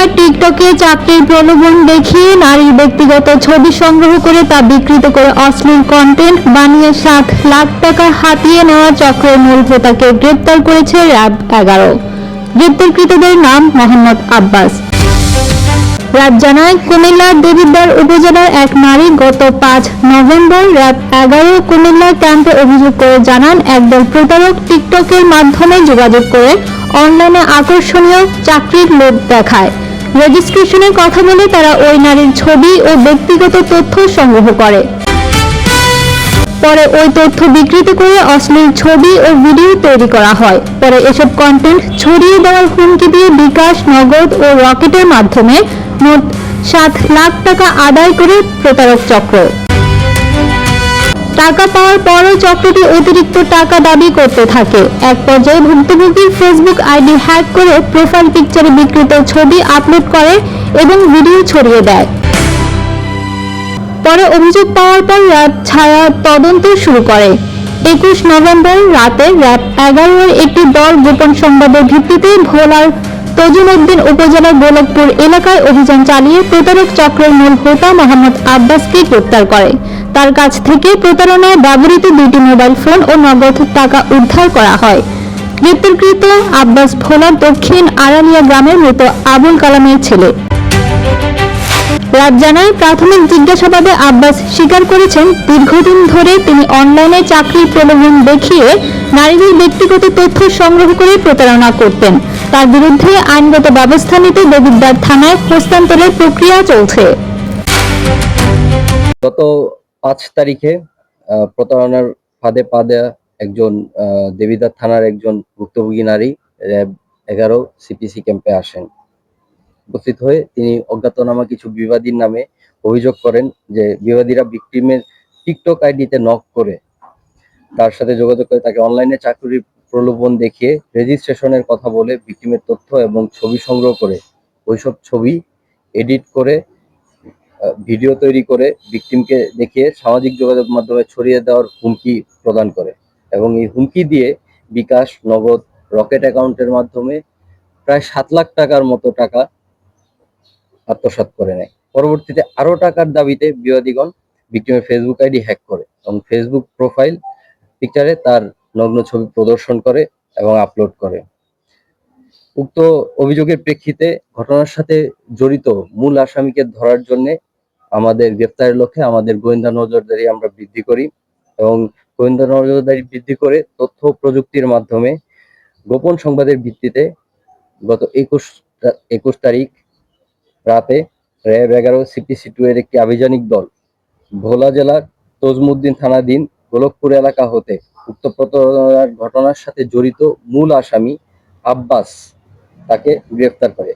কুমিল্লার টিকটকে চাকরির প্রলোভন দেখিয়ে নারীর ব্যক্তিগত ছবি সংগ্রহ করে তা বিকৃত করে অশ্লীল কন্টেন্ট বানিয়ে সাত লাখ টাকা হাতিয়ে নেওয়া চক্রের মূল হোতাকে গ্রেপ্তার করেছে র্যাব এগারো। গ্রেপ্তারকৃতদের নাম মোহাম্মদ আব্বাস। র্যাব জানায় কুমিল্লার দেবিদ্বার উপজেলার এক নারী গত পাঁচ নভেম্বর র্যাব এগারো কুমিল্লা ক্যাম্পে অভিযোগ করে জানান, একদল প্রতারক টিকটকের মাধ্যমে যোগাযোগ করে অনলাইনে আকর্ষণীয় চাকরির লোভ দেখায়। রেজিস্ট্রেশনের কথা বলে তারা ওই নারীর ছবি ও ব্যক্তিগত তথ্য সংগ্রহ করে। পরে ওই তথ্য বিকৃত করে অশ্লীল ছবি ও ভিডিও তৈরি করা হয়। পরে এসব কন্টেন্ট ছড়িয়ে দেওয়ার হুমকি দিয়ে বিকাশ, নগদ ও রকেটের মাধ্যমে মোট সাত লাখ টাকা আদায় করে প্রতারক চক্র। টাকা পাওয়ার পরও চক্রটি অতিরিক্ত টাকা দাবি করতে থাকে। এক পর্যায়ে ভুক্তভোগীর ফেসবুক আইডি হ্যাক করে প্রোফাইল পিকচারে বিকৃত ছবি আপলোড করে এবং ভিডিও ছড়িয়ে দেয়। পরে অভিযোগ পাওয়ার পর র্যাব ছায়া তদন্ত শুরু করে। একুশ নভেম্বর রাতে র্যাব এগারোর একটি দল গোপন সংবাদের ভিত্তিতে ভোলার তজুমউদ্দিন উপজেলার গোলকপুর এলাকায় অভিযান চালিয়ে প্রতারক চক্রের মূল হোতা মোহাম্মদ আব্বাসকে গ্রেপ্তার করে। তার কাছ থেকে প্রতারণায় ব্যবহৃত দুটি মোবাইল ফোন ও নগদ টাকা উদ্ধার করা হয়। গ্রেপ্তারকৃত আব্বাস ভোলার দক্ষিণ আড়ালিয়া গ্রামের মৃত আবুল কালামের ছেলে। রাত জানায় প্রাথমিক জিজ্ঞাসাবাদে আব্বাস স্বীকার করেছেন, দীর্ঘদিন ধরে তিনি অনলাইনে চাকরির প্রলোভন দেখিয়ে নারীদের ব্যক্তিগত তথ্য সংগ্রহ করে প্রতারণা করতেন। তার বিরুদ্ধে আইনগত ব্যবস্থা নিতে দেবিদ্বার থানায় হস্তান্তরের প্রক্রিয়া চলছে। গত পাঁচ তারিখে প্রতারণার ফাঁদে পা দেয়া একজন দেবিদার থানার একজন ভুক্তভোগী নারী, র্যাব এগারো, সিপিসি ক্যাম্পে আসেন। উপস্থিত হয়ে তিনি অজ্ঞাতনামা কিছু বিবাদীর নামে অভিযোগ করেন যে বিবাদীরা ভিকটিমের টিকটক আইডিতে নক করে। তার সাথে যোগাযোগ করে তাকে অনলাইনে চাকরির প্রলোভন দেখিয়ে রেজিস্ট্রেশনের কথা বলে ভিকটিমের তথ্য এবং ছবি সংগ্রহ করে। ওইসব ছবি এডিট করে ভিডিও তৈরি করে ভিকটিমকে দেখিয়ে সামাজিক যোগাযোগ মাধ্যমে ছড়িয়ে দেওয়ার হুমকি প্রদান করে এবং এই হুমকি দিয়ে বিকাশ, নগদ, রকেট অ্যাকাউন্টের মাধ্যমে প্রায় সাত লাখ টাকার মতো টাকা আত্মসাৎ করে নেয়। পরবর্তীতে আরও টাকার দাবিতে বিবাদীগণ ভিকটিমের ফেসবুক আইডি হ্যাক করে এবং ফেসবুক প্রোফাইল পিকচারে তার নগ্ন ছবি প্রদর্শন করে এবং আপলোড করে। উক্ত অভিযোগের প্রেক্ষিতে ঘটনার সাথে জড়িত মূল আসামিকে ধরার জন্য আমাদের গ্রেফতারের লক্ষ্যে আমাদের গোয়েন্দা নজরদারি আমরা বৃদ্ধি করি এবং গোয়েন্দা নজরদারি বৃদ্ধি করে তথ্য প্রযুক্তির মাধ্যমে গোপন সংবাদের ভিত্তিতে গত একুশ একুশ তারিখ রাতে র্যাব এগারো সিপিসি টু এর একটি আভিযানিক দল ভোলা জেলার তজমুদ্দিন থানাধীন গোলকপুর এলাকা হতে উক্ত প্রতারণার ঘটনার সাথে জড়িত মূল আসামি আব্বাস তাকে গ্রেফতার করে।